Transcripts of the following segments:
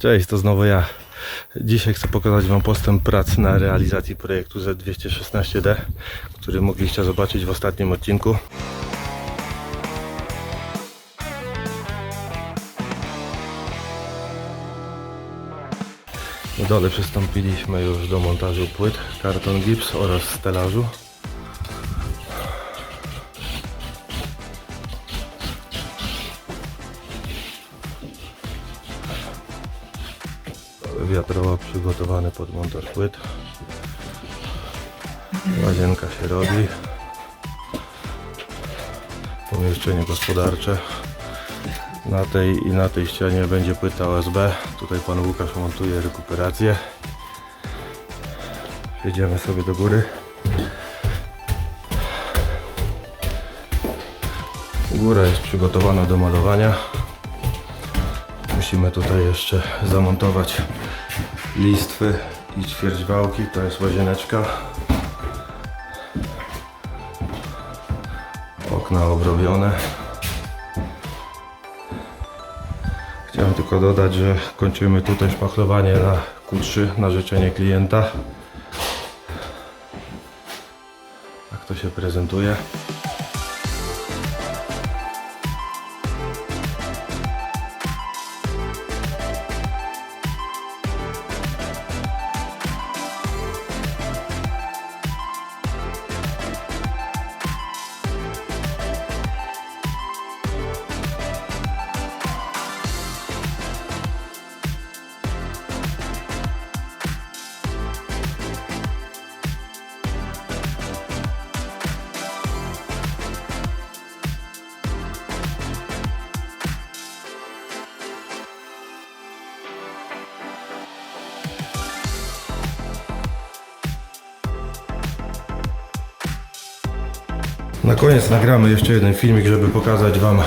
Cześć, to znowu ja. Dzisiaj chcę pokazać Wam postęp prac na realizacji projektu Z216D, który mogliście zobaczyć w ostatnim odcinku. Na dole przystąpiliśmy już do montażu płyt, karton gips oraz stelażu. Wiatrowo przygotowany pod montaż płyt. Łazienka się robi. Pomieszczenie gospodarcze. Na tej i na tej ścianie będzie płyta OSB. Tutaj pan Łukasz montuje rekuperację. Jedziemy sobie do góry. Góra jest przygotowana do malowania. Musimy tutaj jeszcze zamontować listwy i ćwierćwałki. To jest łazieneczka. Okna obrobione. Chciałem tylko dodać, że kończymy tutaj szpachlowanie na Q3 na życzenie klienta. Tak to się prezentuje. Na koniec nagramy jeszcze jeden filmik, żeby pokazać Wam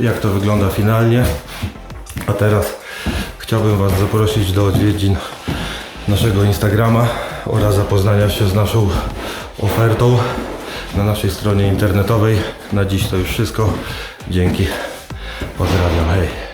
jak to wygląda finalnie. A teraz chciałbym Was zaprosić do odwiedzin naszego Instagrama oraz zapoznania się z naszą ofertą na naszej stronie internetowej. Na dziś to już wszystko. Dzięki. Pozdrawiam. Hej.